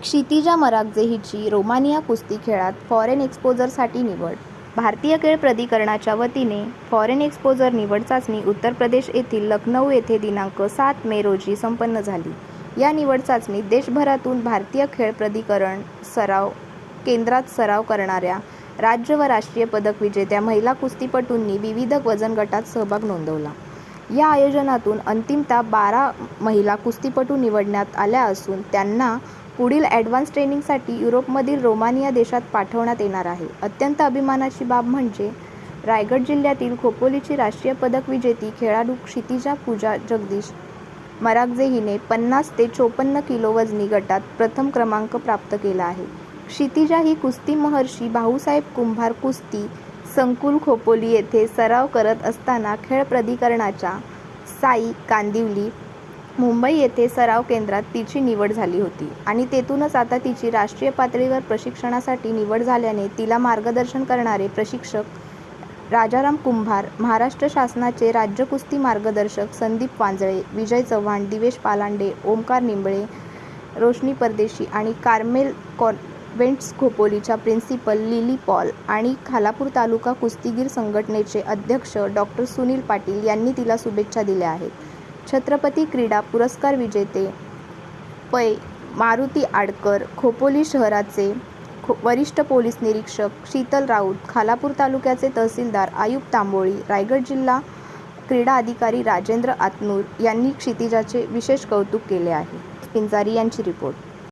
क्षितिजा मरागजे हिची रोमानिया कुस्ती खेळात फॉरेन एक्सपोजरसाठी निवड. भारतीय खेळ प्राधिकरणाच्या वतीने फॉरेन एक्सपोजर निवड चाचणी उत्तर प्रदेश येथील लखनौ येथे दिनांक सात मे रोजी संपन्न झाली. या निवड चाचणीत देशभरातून भारतीय खेळ प्राधिकरण सराव केंद्रात सराव करणाऱ्या राज्य व राष्ट्रीय पदक विजेत्या महिला कुस्तीपटूंनी विविध वजन गटात सहभाग नोंदवला. या आयोजनातून अंतिमतः बारा महिला कुस्तीपटू निवडण्यात आल्या असून त्यांना पुढील ॲडव्हान्स ट्रेनिंगसाठी युरोपमधील रोमानिया देशात पाठवण्यात येणार आहे. अत्यंत अभिमानाची बाब म्हणजे रायगड जिल्ह्यातील खोपोलीची राष्ट्रीय पदक विजेती खेळाडू क्षितिजा पूजा जगदीश मरागजे हिने पन्नास ते चोपन्न किलो वजनी गटात प्रथम क्रमांक प्राप्त केला आहे. क्षितिजा ही कुस्ती महर्षी भाऊसाहेब कुंभार कुस्ती संकुल खोपोली येथे सराव करत असताना खेळ प्राधिकरणाच्या साई कांदिवली मुंबई येथे सराव केंद्रात तिची निवड झाली होती आणि तेथूनच आता तिची राष्ट्रीय पातळीवर प्रशिक्षणासाठी निवड झाल्याने तिला मार्गदर्शन करणारे प्रशिक्षक राजाराम कुंभार महाराष्ट्र शासनाचे राज्य कुस्ती मार्गदर्शक संदीप वांजळे विजय चव्हाण दिवेश पालांडे ओमकार निंबळे रोशनी परदेशी आणि कार्मेल कॉन्व्हेंट्स खोपोलीच्या प्रिन्सिपल लिली पॉल आणि खालापूर तालुका कुस्तीगीर संघटनेचे अध्यक्ष डॉक्टर सुनील पाटील यांनी तिला शुभेच्छा दिल्या आहेत. छत्रपती क्रीडा पुरस्कार विजेते. पै. मारुती आडकर खोपोली शहराचे खो वरिष्ठ पोलीस निरीक्षक शीतल राऊत खालापूर तालुक्याचे तहसीलदार आयुब तांबोळी रायगड जिल्हा क्रीडा अधिकारी राजेंद्र आतनूर यांनी क्षितिजाचे विशेष कौतुक केले आहे. पिंजारी यांची रिपोर्ट.